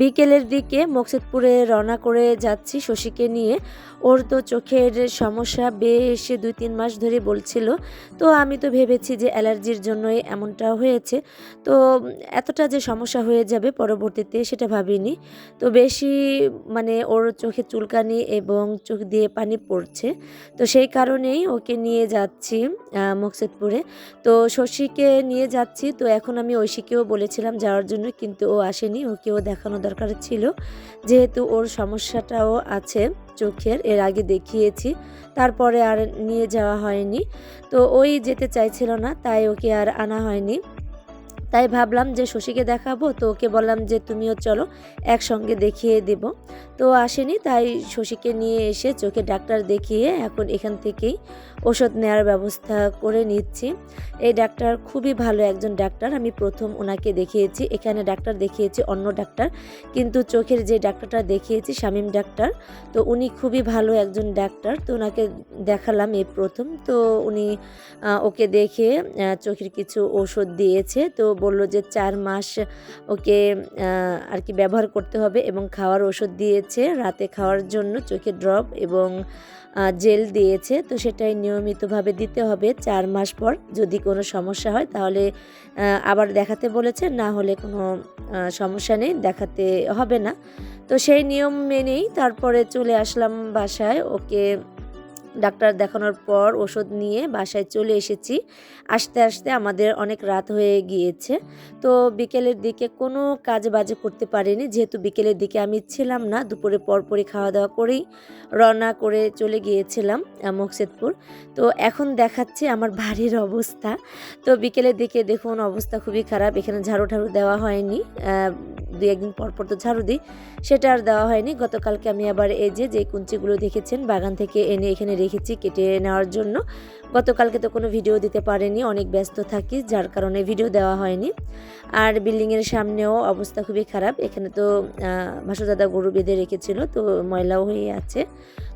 বিকেলের দিকে মকসেদপুরে রওনা করে যাচ্ছি শশীকে নিয়ে। ওর তো চোখের সমস্যা বেয়ে এসে দুই তিন মাস ধরে বলছিল। তো আমি তো ভেবেছি যে অ্যালার্জির জন্যই এমনটা হয়েছে। তো এতটা যে সমস্যা হয়ে যাবে পরবর্তীতে সেটা ভাবিনি। তো বেশি মানে ওর চোখে চুলকানি এবং চোখ দিয়ে পানি পড়ছে। তো সেই কারণেই ওকে নিয়ে যাচ্ছি মকসেদপুরে তো শশীকে নিয়ে যাচ্ছি। তো এখন আমি ঐশীকেও বলেছিলাম যাওয়ার জন্য, কিন্তু ও আসেনি। ওকেও দেখানো দরকার ছিল। যেহেতু ওর সমস্যাটাও আছে চোখের, এর আগে দেখিয়েছি, তারপরে আর নিয়ে যাওয়া হয়নি। তো ওই যেতে চাইছিল না, তাই ওকে আর আনা হয়নি। তাই ভাবলাম যে শশীকে দেখাবো, তো ওকে বললাম যে তুমিও চলো, একসঙ্গে দেখিয়ে দেব। তো আসেনি, তাই শশীকে নিয়ে এসে চোখে ডাক্তার দেখিয়ে এখন এখান থেকেই ওষুধ নেওয়ার ব্যবস্থা করে নিচ্ছি। এই ডাক্তার খুবই ভালো একজন ডাক্তার। আমি প্রথম ওনাকে দেখিয়েছি, এখানে ডাক্তার দেখিয়েছি, অন্য ডাক্তার। কিন্তু চোখের যে ডাক্তারটা দেখিয়েছি, শামীম ডাক্তার, তো উনি খুবই ভালো একজন ডাক্তার। তো ওনাকে দেখালাম এই প্রথম। তো উনি ওকে দেখে চোখের কিছু ওষুধ দিয়েছে। তো বলল যে চার মাস ওকে আর কি ব্যবহার করতে হবে এবং খাওয়ার ওষুধ দিয়েছে। রাতে খাওয়ার জন্য চোখে ড্রপ এবং জেল দিয়েছে। তো সেটাই নিয়মিতভাবে দিতে হবে। চার মাস পর যদি কোনো সমস্যা হয় তাহলে আবার দেখাতে বলেছে, না হলে কোনো সমস্যা নেই, দেখাতে হবে না। তো সেই নিয়ম মেনেই তারপরে চলে আসলাম বাসায়। ওকে ডাক্তার দেখানোর পর ওষুধ নিয়ে বাসায় চলে এসেছি। আস্তে আস্তে আমাদের অনেক রাত হয়ে গিয়েছে। তো বিকেলের দিকে কোনো কাজ বাজে করতে পারিনি। যেহেতু বিকেলের দিকে আমি ছিলাম না, দুপুরে পরপরই খাওয়া দাওয়া করেই রওনা করে চলে গিয়েছিলাম মকসেদপুর। তো এখন দেখাচ্ছে আমার বাড়ির অবস্থা। তো বিকেলের দিকে দেখুন, অবস্থা খুবই খারাপ। এখানে ঝাড়ু ঠাড়ু দেওয়া হয়নি। দুই একদিন পর পর তো ঝাড়ু দিই। সেটা আর দেওয়া হয়নি। গতকালকে আমি আবার এই যে যে কুঞ্চিগুলো দেখেছেন, বাগান থেকে এনে এখানে রেখেছি কেটে নেওয়ার জন্য। গতকালকে তো কোনো ভিডিও দিতে পারেনি, অনেক ব্যস্ত থাকি, যার কারণে ভিডিও দেওয়া হয়নি। আর বিল্ডিংয়ের সামনেও অবস্থা খুবই খারাপ, এখানে তো ভাসুদাদা গরু বেঁধে রেখেছিল, তো ময়লাও হয়ে আছে।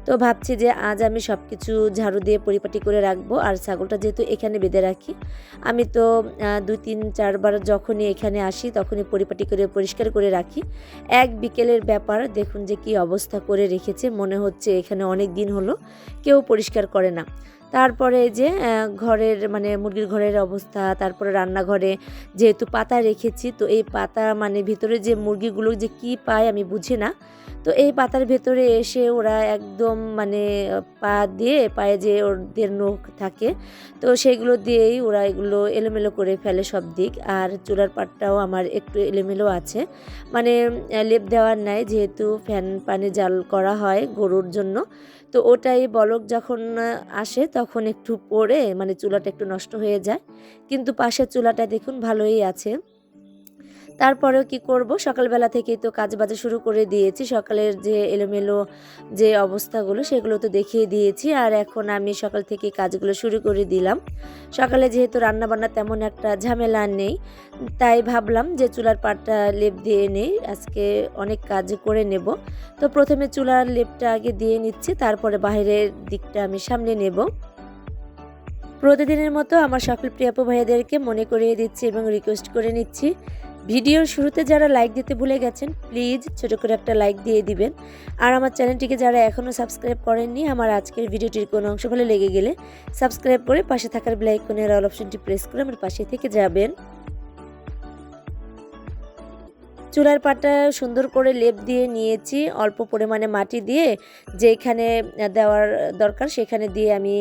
তো ভাবছি যে আজ আমি সব কিছু ঝাড়ু দিয়ে পরিপাটি করে রাখব। আর ছাগলটা যেহেতু এখানে বেঁধে রাখি, আমি তো দুই, তিন, চারবার যখনই এখানে আসি তখনই পরিপাটি করে, পরিষ্কার করে রাখি। এক বিকেলের ব্যাপার, দেখুন যে কি অবস্থা করে রেখেছে। মনে হচ্ছে এখানে অনেক দিন হলো, কেউ পরিষ্কার করে না। তারপরে যে ঘরের মানে মুরগির ঘরের অবস্থা, তারপরে রান্নাঘরে যেহেতু পাতা রেখেছি, তো এই পাতা মানে ভিতরে যে মুরগিগুলো যে কি পায় আমি বুঝি না। তো এই পাতার ভেতরে এসে ওরা একদম মানে পা দিয়ে পায়ে যে ওদের নখ থাকে, তো সেগুলো দিয়েই ওরা এগুলো এলোমেলো করে ফেলে সব দিক। আর চুলার পাটটাও আমার একটু এলোমেলো আছে। মানে লেপ দেওয়ার নাই, যেহেতু ফ্যান পানি জাল করা হয় গরুর জন্য। তো ওটাই বলক যখন আসে তখন একটু পরে মানে চুলাটা একটু নষ্ট হয়ে যায়। কিন্তু পাশের চুলাটা দেখুন ভালোই আছে। তারপরেও কি করব? সকালবেলা থেকেই তো কাজ বাজে শুরু করে দিয়েছি। সকালের যে এলোমেলো যে অবস্থাগুলো, সেগুলো তো দেখিয়ে দিয়েছি। আর এখন আমি সকাল থেকে কাজগুলো শুরু করে দিলাম। সকালে যেহেতু রান্নাবান্না তেমন একটা ঝামেলা নেই, তাই ভাবলাম যে চুলার পাটটা লেপ দিয়ে নেই। আজকে অনেক কাজ করে নেব। তো প্রথমে চুলার লেপটা আগে দিয়ে নিচ্ছি, তারপরে বাইরের দিকটা আমি সামনে নেব। প্রতিদিনের মতো আমার সকল প্রিয়াপু ভাইয়াদেরকে মনে করিয়ে দিচ্ছি এবং রিকোয়েস্ট করে নিচ্ছি ভিডিওর শুরুতে যারা লাইক দিতে ভুলে গেছেন প্লিজ ছোটো করে একটা লাইক দিয়ে দিবেন। আর আমার চ্যানেলটিকে যারা এখনও সাবস্ক্রাইব করেননি, আমার আজকের ভিডিওটির কোনো অংশ ভালো লেগে গেলে সাবস্ক্রাইব করে পাশে থাকার ব্লাইকনের অল অপশনটি প্রেস করে আমার পাশে থেকে যাবেন। চুলার পাটা সুন্দর করে লেপ দিয়ে নিয়েছি, অল্প পরিমাণে মাটি দিয়ে। যেখানে দেওয়ার দরকার সেখানে দিয়ে আমি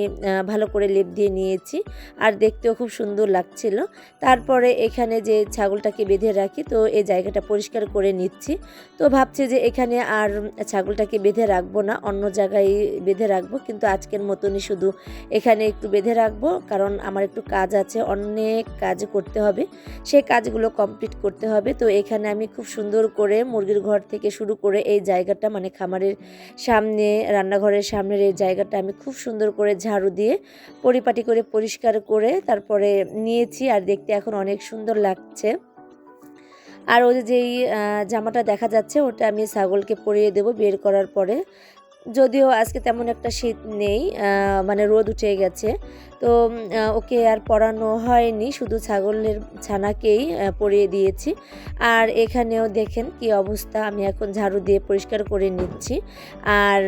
ভালো করে লেপ দিয়ে নিয়েছি। আর দেখতেও খুব সুন্দর লাগছিল। তারপরে এখানে যে ছাগলটাকে বেঁধে রাখি, তো এই জায়গাটা পরিষ্কার করে নিচ্ছি। তো ভাবছি যে এখানে আর ছাগলটাকে বেঁধে রাখব না, অন্য জায়গায় বেঁধে রাখব। কিন্তু আজকের মতনই শুধু এখানে একটু বেঁধে রাখব, কারণ আমার একটু কাজ আছে, অনেক কাজ করতে হবে। সে কাজগুলো কমপ্লিট করতে হবে। তো এখানে আমি খুব সুন্দর করে মুরগির ঘর থেকে শুরু করে এই জায়গাটা মানে খামারের সামনে, রান্নাঘরের সামনের এই জায়গাটা আমি খুব সুন্দর করে ঝাড়ু দিয়ে পরিপাটি করে, পরিষ্কার করে তারপরে নিয়েছি আর দেখতে এখন অনেক সুন্দর লাগছে। আর ওই যেই জামাটা দেখা যাচ্ছে ওটা আমি ছাগলকে পরিয়ে দেব, বের করার পরে। যদিও আজকে তেমন একটা শীত নেই মানে রোদ উঠে গেছে। তো ওকে আর পরানো হয়নি, শুধু ছাগলের ছানাকেই পরিয়ে দিয়েছি। আর এখানেও দেখেন কি অবস্থা, আমি এখন ঝাড়ু দিয়ে পরিষ্কার করে নিচ্ছি। আর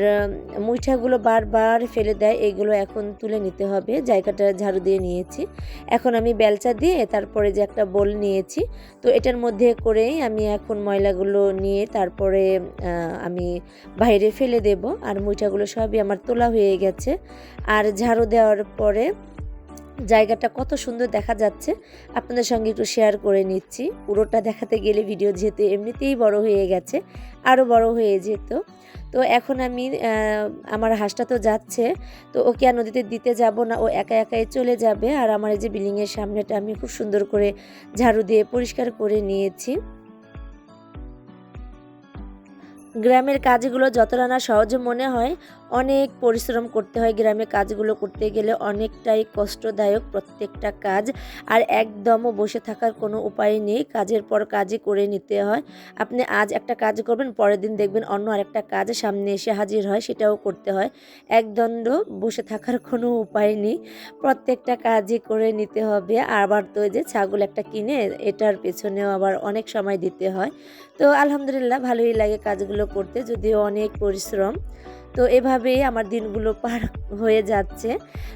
মুইঠাগুলো বারবার ফেলে দেয়, এগুলো এখন তুলে নিতে হবে, জায়গাটা ঝাড়ু দিয়ে নিয়েছি। এখন আমি বেলচা দিয়ে তারপরে যে একটা বোল নিয়েছি, তো এটার মধ্যে করেই আমি এখন ময়লাগুলো নিয়ে তারপরে আমি বাইরে ফেলে দেব। আর মুইঠাগুলো সবই আমার তোলা হয়ে গেছে। আর ঝাড়ু দেওয়ার পরে জায়গাটা কত সুন্দর দেখা যাচ্ছে। আপনাদের সঙ্গে একটু শেয়ার করে নিচ্ছি। পুরোটা দেখাতে গেলে ভিডিও যেহেতু এমনিতেই বড় হয়ে গেছে আরও বড় হয়ে যেত। তো এখন আমি আমার হাঁসটা তো যাচ্ছে, তো ওকে আর নদীতে দিতে যাব না, ও একা একাই চলে যাবে। আর আমার এই যে বিল্ডিংয়ের সামনেটা আমি খুব সুন্দর করে ঝাড়ু দিয়ে পরিষ্কার করে নিয়েছি। গ্রামের কাজগুলো যতটা না সহজে মনে হয় অনেক পরিশ্রম করতে হয় গ্রামে, কাজগুলো করতে গেলে অনেকটাই কষ্টদায়ক প্রত্যেকটা কাজ। আর একদমও বসে থাকার কোনো উপায় নেই, কাজের পর কাজই করে নিতে হয়। আপনি আজ একটা কাজ করবেন, পরের দিন দেখবেন অন্য আরেকটা কাজ সামনে এসে হাজির হয়, সেটাও করতে হয়। একদণ্ড বসে থাকার কোনো উপায় নেই, প্রত্যেকটা কাজই করে নিতে হবে। আবার তো যে ছাগল একটা কিনে, এটার পেছনেও আবার অনেক সময় দিতে হয়। তো আলহামদুলিল্লাহ, ভালোই লাগে কাজগুলো করতে, যদিও অনেক পরিশ্রম। তো এভাবেই আমার দিনগুলো পার হয়ে যাচ্ছে।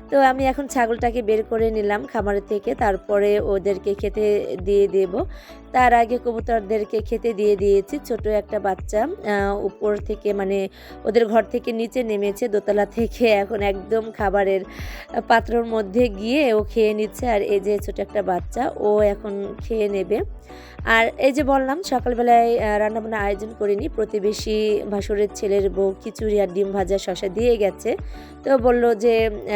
তো আমি এখন ছাগলটাকে বের করে নিলাম খামারের থেকে, তারপরে ওদেরকে খেতে দিয়ে দেব। তার আগে কবুতরদেরকে খেতে দিয়ে দিয়েছি। ছোট একটা বাচ্চা উপর থেকে মানে ওদের ঘর থেকে নিচে নেমেছে, দোতলা থেকে এখন একদম খাবারের পাত্রর মধ্যে গিয়ে ও খেয়ে নিচ্ছে। আর এই যে ছোট একটা বাচ্চা, ও এখন খেয়ে নেবে। আর এই যে বললাম, সকালবেলায় রান্নাবান্না আয়োজন করিনি। প্রতিবেশী ভাসুরের ছেলের বউ খিচুড়ি আর ডিম ভাজা শশা দিয়ে গেছে। তো বলল যে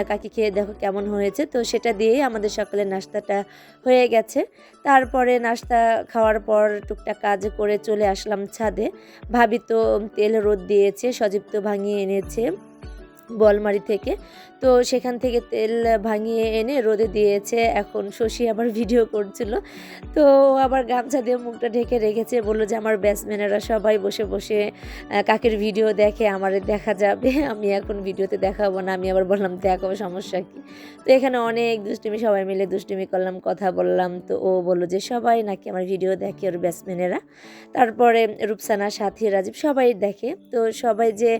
কাকি খেয়ে দেখো কেমন হয়েছে? তো সেটা দিয়েই আমাদের সকালের নাস্তাটা হয়ে গেছে। তারপরে নাস্তা খাওয়ার পর টুকটাক কাজ করে চলে আসলাম ছাদে। ভাবি তো তেল রোদ দিয়েছে, সজীব তো ভাঙিয়ে এনেছে বলমারি থেকে। তো সেখান থেকে তেল ভাঙিয়ে এনে রোদে দিয়েছে। এখন শশী আবার ভিডিও করছিল। তো আবার গামছা দিয়ে মুখটা ঢেকে রেখেছে। বলল যে, আমার ব্যাটসম্যানেরা সবাই বসে বসে কাকের ভিডিও দেখে, আমার দেখা যাবে। আমি এখন ভিডিওতে দেখাবো না। আমি আবার বললাম, দেখো সমস্যা কি? তো এখানে অনেক দুষ্টুমি, সবাই মিলে দুষ্টুমি করলাম, কথা বললাম। তো ও বলল যে, সবাই নাকি আমার ভিডিও দেখে ওর ব্যাটসম্যানেরা। তারপরে রূপসানা, সাথী, রাজীব সবাই দেখে। তো সবাই যে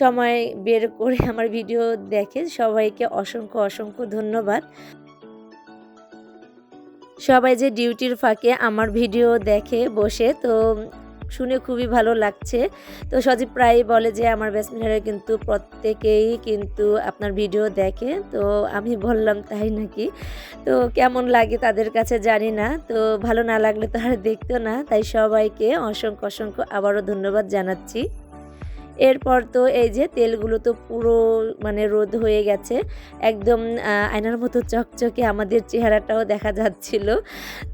সময় বের করে আমার ভিডিও দেখে সবাইকে অসংখ্য অসংখ্য ধন্যবাদ। সবাই যে ডিউটির ফাঁকে আমার ভিডিও দেখে, বসে, তো শুনে খুবই ভালো লাগছে। তো সজীব প্রায় বলে যে, আমার ব্যাটসম্যানেরা কিন্তু প্রত্যেকেই কিন্তু আপনার ভিডিও দেখে। তো আমি বললাম, তাই নাকি? তো কেমন লাগে তাদের কাছে জানি না। তো ভালো না লাগলে তো আর দেখতো না। তাই সবাইকে অসংখ্য অসংখ্য আবারও ধন্যবাদ জানাচ্ছি। এরপর তো এই যে তেলগুলো তো পুরো মানে রোদ হয়ে গেছে। একদম আয়নার মতো চকচকে আমাদের চেহারাটাও দেখা যাচ্ছিল।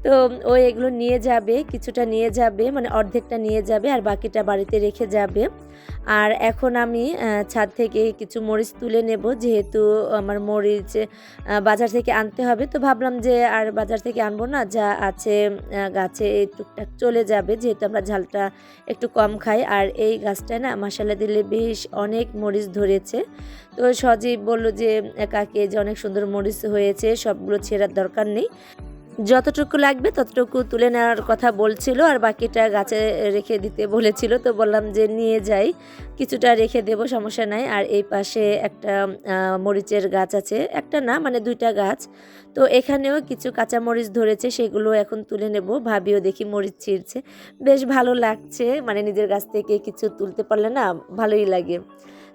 তো ও এগুলো নিয়ে যাবে, কিছুটা নিয়ে যাবে মানে অর্ধেকটা নিয়ে যাবে আর বাকিটা বাড়িতে রেখে যাবে। আর এখন আমি ছাদ থেকে কিছু মরিচ তুলে নেব, যেহেতু আমার মরিচ বাজার থেকে আনতে হবে। তো ভাবলাম যে আর বাজার থেকে আনব না, যা আছে গাছে টুকটাক চলে যাবে, যেহেতু আমরা ঝালটা একটু কম খাই। আর এই গাছটায় না মশালা দিলে বেশ অনেক মরিচ ধরেছে। তো সজীব বলল যে, কাকে যে অনেক সুন্দর মরিচ হয়েছে, সবগুলো ছেঁড়ার দরকার নেই। যতটুকু লাগবে ততটুকু তুলে নেওয়ার কথা বলছিল আর বাকিটা গাছে রেখে দিতে বলেছিল। তো বললাম যে নিয়ে যাই, কিছুটা রেখে দেব, সমস্যা নাই। আর এই পাশে একটা মরিচের গাছ আছে। একটা না মানে দুইটা গাছ। তো এখানেও কিছু কাঁচা মরিচ ধরেছে, সেগুলো এখন তুলে নেব। ভাবিও দেখি মরিচ ছিঁড়ছে। বেশ ভালো লাগছে মানে নিজের গাছ থেকে কিছু তুলতে পারলে না ভালোই লাগে।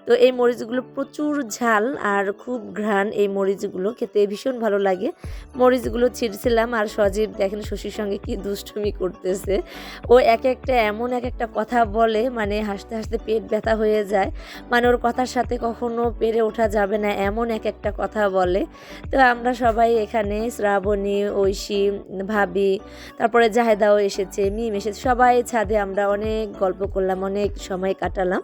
তো এই মরিচগুলো প্রচুর ঝাল আর খুব ঘ্রাণ এই মরিচগুলো। খেতে ভীষণ ভালো লাগে। মরিচগুলো ছিঁড়ছিলাম আর সজীব দেখেন শশীর সঙ্গে কি দুষ্টুমি করতেছে। ও এক একটা এমন এক একটা কথা বলে মানে হাসতে হাসতে পেট ব্যথা হয়ে যায়। মানে ওর কথার সাথে কখনো পেরে ওঠা যাবে না, এমন এক একটা কথা বলে। তো আমরা সবাই এখানে শ্রাবণী, ঐশী, ভাবি, তারপরে জাহেদাও এসেছে, মিম এসেছে, সবাই ছাদে আমরা অনেক গল্প করলাম, অনেক সময় কাটালাম।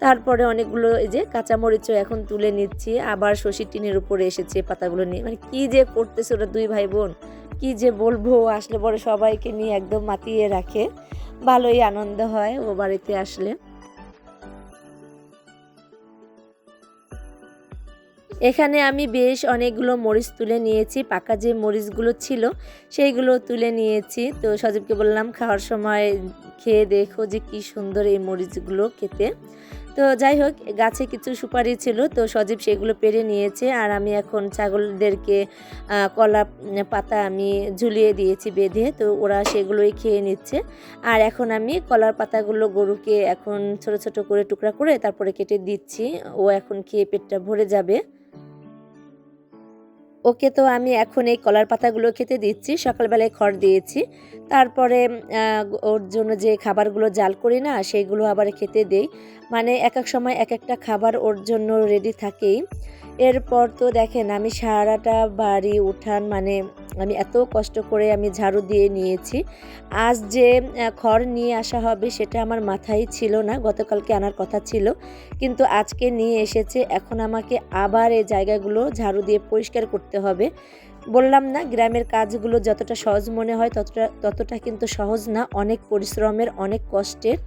তারপরে অনেকগুলো এই যে কাঁচামরিচও এখন তুলে নিচ্ছি, আবার শশী টিনের উপরে এসেছে পাতাগুলো নিয়ে। মানে কি যে করতেছে ওরা দুই ভাই বোন কি যে বলব, আসলে পরে সবাইকে নিয়ে একদম মাতিয়ে রাখে। ভালোই আনন্দ হয় ও বাড়িতে আসলে। এখানে আমি বেশ অনেকগুলো মরিচ তুলে নিয়েছি, পাকা যে মরিচগুলো ছিল সেইগুলো তুলে নিয়েছি। তো সজীবকে বললাম, খাওয়ার সময় খেয়ে দেখো যে কি সুন্দর এই মরিচগুলো খেতে। তো যাই হোক, গাছে কিছু সুপারি ছিল, তো সজীব সেগুলো পেরে নিয়েছে। আর আমি এখন ছাগলদেরকে কলা পাতা আমি ঝুলিয়ে দিয়েছি বেঁধে, তো ওরা সেগুলোই খেয়ে নিচ্ছে। আর এখন আমি কলার পাতাগুলো গরুকে এখন ছোট ছোট করে টুকরা করে তারপরে কেটে দিচ্ছি। ও এখন খেয়ে পেটটা ভরে যাবে। ওকে তো আমি এখন এই কলার পাতাগুলো খেতে দিচ্ছি, সকালবেলায় খড় দিয়েছি। তারপরে ওর জন্য যে খাবারগুলো জাল করি না, সেইগুলো আবার খেতে দেই। মানে এক এক সময় এক একটা খাবার ওর জন্য রেডি থাকেই। এরপর তো দেখেন, আমি সারাটা বাড়ি উঠান মানে আমি এত কষ্ট করে আমি ঝাড়ু দিয়ে নিয়েছি। আজ যে খড় নিয়ে আসা হবে সেটা আমার মাথায় ছিল না, গতকালকে আনার কথা ছিল। কিন্তু আজকে নিয়ে এসেছে, এখন আমাকে আবার এই জায়গাগুলো ঝাড়ু দিয়ে পরিষ্কার করতে হবে। বললাম না, গ্রামের কাজগুলো যতটা সহজ মনে হয় ততটা ততটা কিন্তু সহজ না, অনেক পরিশ্রমের, অনেক কষ্টের।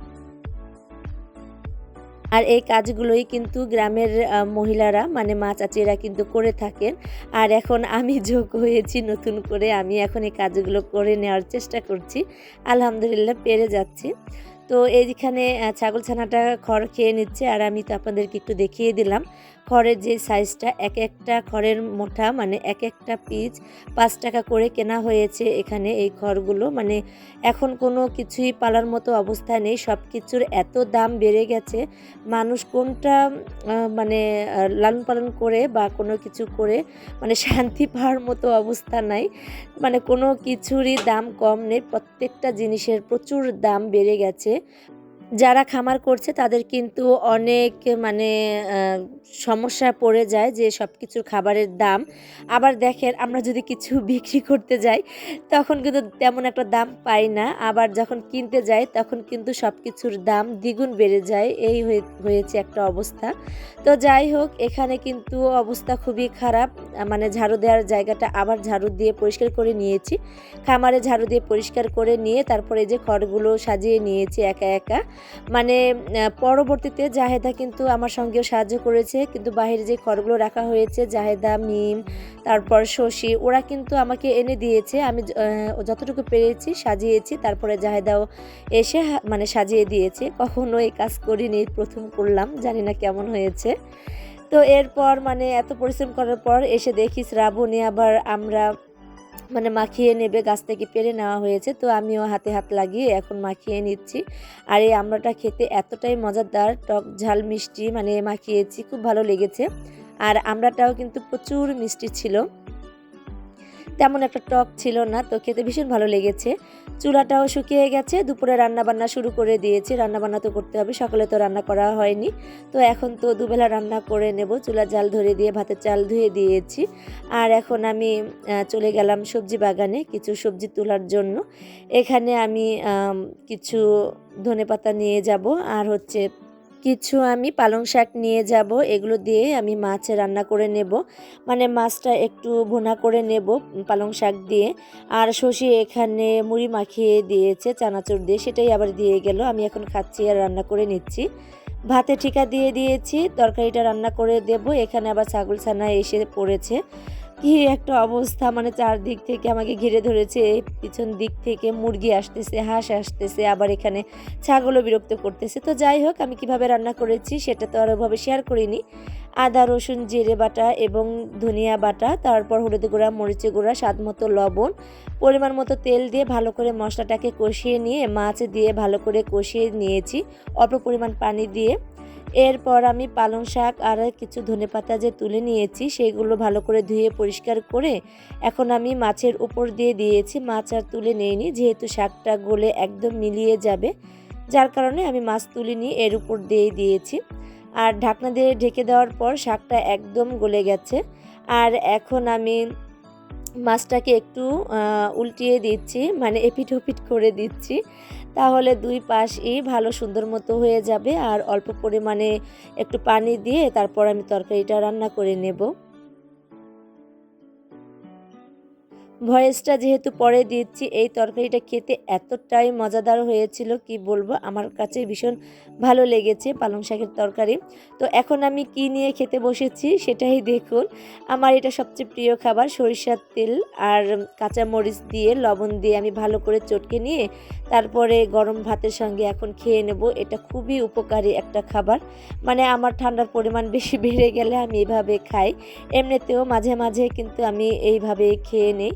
আর এই কাজগুলোই কিন্তু গ্রামের মহিলারা মানে মা চাচিরা কিন্তু করে থাকেন। আর এখন আমি যোগ হয়েছি নতুন করে। আমি এখন এই কাজগুলো করে নেওয়ার চেষ্টা করছি। আলহামদুলিল্লাহ পেরে যাচ্ছি। তো এইখানে ছাগল ছানাটা খড় খেয়ে নিচ্ছে। আর আমি তো আপনাদেরকে একটু দেখিয়ে দিলাম। খড়ের যে সাইজটা এক একটা খড়ের মোটা মানে এক একটা পিস পাঁচ টাকা করে কেনা হয়েছে এখানে এই খড়গুলো মানে এখন কোনো কিছুই পালার মতো অবস্থা নেই। সব কিছুর এত দাম বেড়ে গেছে। মানুষ কোনটা মানে লালন পালন করে বা কোনো কিছু করে মানে শান্তি পাওয়ার মতো অবস্থা নাই। মানে কোনো কিছুরই দাম কম নেই। প্রত্যেকটা জিনিসের প্রচুর দাম বেড়ে গেছে। যারা খামার করছে, তাদের কিন্তু অনেক মানে সমস্যা পড়ে যায় যে সব কিছুর খাবারের দাম। আবার দেখেন, আমরা যদি কিছু বিক্রি করতে যাই, তখন কিন্তু তেমন একটা দাম পাই না। আবার যখন কিনতে যাই, তখন কিন্তু সব কিছুর দাম দ্বিগুণ বেড়ে যায়। এই হয়েছে একটা অবস্থা। তো যাই হোক, এখানে কিন্তু অবস্থা খুবই খারাপ। মানে ঝাড়ু দেওয়ার জায়গাটা আবার ঝাড়ু দিয়ে পরিষ্কার করে নিয়েছি। খামারে ঝাড়ু দিয়ে পরিষ্কার করে নিয়ে, তারপরে যে খড়গুলো সাজিয়ে নিয়েছি একা একা। মানে পরবর্তীতে জাহেদা কিন্তু আমার সঙ্গেও সাহায্য করেছে। কিন্তু বাহিরে যে খড়গুলো রাখা হয়েছে, জাহেদা, মিম, তারপর শশী, ওরা কিন্তু আমাকে এনে দিয়েছে। আমি যতটুকু পেরেছি সাজিয়েছি, তারপরে জাহেদাও এসে মানে সাজিয়ে দিয়েছে। কখনো এই কাজ করিনি, প্রথম করলাম, জানি না কেমন হয়েছে। তো এরপর মানে এত পরিশ্রম করার পর এসে দেখি শ্রাবণী, আবার আমরা মানে মাখিয়ে নেবে, গাছ থেকে পেরে নেওয়া হয়েছে, তো আমিও হাতে হাত লাগিয়ে এখন মাখিয়ে নিচ্ছি। আর এই আমড়াটা খেতে এতটাই মজাদার, টক ঝাল মিষ্টি মানে মাখিয়েছি, খুব ভালো লেগেছে। আর আমড়াটাও কিন্তু প্রচুর মিষ্টি ছিল। তেমন একটা টক ছিল না, তো খেতে ভীষণ ভালো লেগেছে। চুলাটাও শুকিয়ে গেছে, দুপুরে রান্না বান্না শুরু করে দিয়েছি রান্না বান্না তো করতে হবে, সকালে তো রান্না করা হয়নি। তো এখন তো দুবেলা রান্না করে নেব চুলা জাল ধরে দিয়ে ভাতের চাল ধুয়ে দিয়েছি। আর এখন আমি চলে গেলাম সবজি বাগানে কিছু সবজি তোলার জন্য। এখানে আমি কিছু ধনে পাতা নিয়ে যাব, আর হচ্ছে কিছু আমি পালং শাক নিয়ে যাব, এগুলো দিয়ে আমি মাছ রান্না করে নেব। মানে মাছটা একটু ভুনা করে নেব পালং শাক দিয়ে। আর শশী এখানে মুড়ি মাখিয়ে দিয়েছে, চানাচুর দিয়ে, সেটাই আবার দিয়ে গেল। আমি এখন খাচ্ছি আর রান্না করে নিচ্ছি। ভাতে ঠিকা দিয়ে দিয়েছি, তরকারিটা রান্না করে দেব। এখানে আবার ছাগল ছানা এসে পড়েছে। কি একটা অবস্থা মানে চারদিক থেকে আমাকে ঘিরে ধরেছে, পিছন দিক থেকে মুরগি আসতেছে, হাঁস আসতেছে, আবার এখানে ছাগলও বিরক্ত করতেছে। তো যাই হোক, আমি কীভাবে রান্না করেছি সেটা তো আর ওভাবে শেয়ার করিনি। আদা, রসুন, জিরে বাটা এবং ধনিয়া বাটা, তারপর হলুদ গুঁড়া মরিচে গুঁড়া, স্বাদ মতো লবণ, পরিমাণ মতো তেল দিয়ে ভালো করে মশলাটাকে কষিয়ে নিয়ে মাছ দিয়ে ভালো করে কষিয়ে নিয়েছি, অল্প পরিমাণ পানি দিয়ে। এরপর আমি পালং শাক আর কিছু ধনে পাতা যে তুলে নিয়েছি, সেগুলো ভালো করে ধুয়ে পরিষ্কার করে এখন আমি মাছের উপর দিয়ে দিয়েছি। মাছ আর তুলে নিইনি, যেহেতু শাকটা গলে একদম মিলিয়ে যাবে, যার কারণে আমি মাছ তুলিনি এর উপর দিয়ে দিয়েছি। আর ঢাকনা দিয়ে ঢেকে দেওয়ার পর শাকটা একদম গলে গেছে। আর এখন আমি মাছটাকে একটু উল্টিয়ে দিচ্ছি মানে এপিট ওপিট করে দিচ্ছি। তাহলে দুই পাশই ভালো সুন্দর মতো হয়ে যাবে। আর অল্প পরিমাণে একটু পানি দিয়ে তারপর আমি তরকারিটা রান্না করে নেব। ভয়েসটা যেহেতু পরে দিচ্ছি, এই তরকারিটা খেতে এতটাই মজাদার হয়েছিল কি বলব? আমার কাছে ভীষণ ভালো লেগেছে পালং শাকের তরকারি। তো এখন আমি কি নিয়ে খেতে বসেছি সেটাই দেখুন। আমার এটা সবচেয়ে প্রিয় খাবার সরিষার তেল আর কাঁচা মরিচ দিয়ে, লবণ দিয়ে আমি ভালো করে চটকে নিয়ে তারপরে গরম ভাতের সঙ্গে এখন খেয়ে নেব। এটা খুবই উপকারী একটা খাবার। মানে আমার ঠান্ডার পরিমাণ বেশি বেড়ে গেলে আমি এভাবে খাই। এমনিতেও মাঝে মাঝে কিন্তু আমি এইভাবে খেয়ে নিই।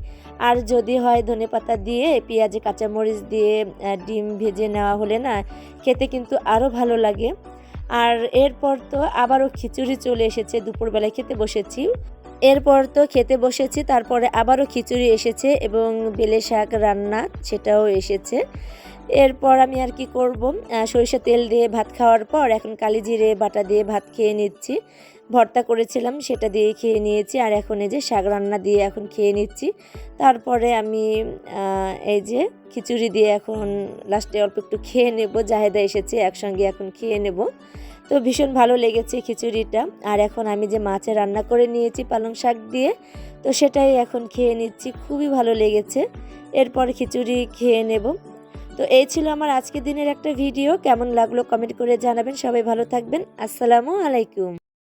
আর যদি হয় ধনে পাতা দিয়ে, পেঁয়াজে, কাঁচামরিচ দিয়ে ডিম ভেজে নেওয়া হলে না খেতে কিন্তু আরও ভালো লাগে। আর এরপর তো আবারও খিচুড়ি চলে এসেছে, দুপুরবেলায় খেতে বসেছি। এরপর তো খেতে বসেছি, তারপরে আবারও খিচুড়ি এসেছে এবং বেলে শাক রান্না সেটাও এসেছে। এরপর আমি আর কি করব সরিষা তেল দিয়ে ভাত খাওয়ার পর এখন কালি জিরে বাটা দিয়ে ভাত খেয়ে নিচ্ছি। ভর্তা করেছিলাম, সেটা দিয়ে খেয়ে নিয়েছি, আর এখন এই যে শাক রান্না দিয়ে এখন খেয়ে নিচ্ছি। তারপরে আমি এই যে খিচুড়ি দিয়ে এখন লাস্টে অল্প একটু খেয়ে নেব, জাহেদা এসেছে, একসঙ্গে এখন খেয়ে নেব। তো ভীষণ ভালো লেগেছে খিচুড়িটা। আর এখন আমি যে মাছে রান্না করে নিয়েছি পালং শাক দিয়ে, তো সেটাই এখন খেয়ে নিচ্ছি, খুবই ভালো লেগেছে। এরপর খিচুড়ি খেয়ে নেব। তো এই ছিল আমার আজকের দিনের একটা ভিডিও। কেমন লাগল কমেন্ট করে জানাবেন। সবাই ভালো থাকবেন। আসসালামু আলাইকুম।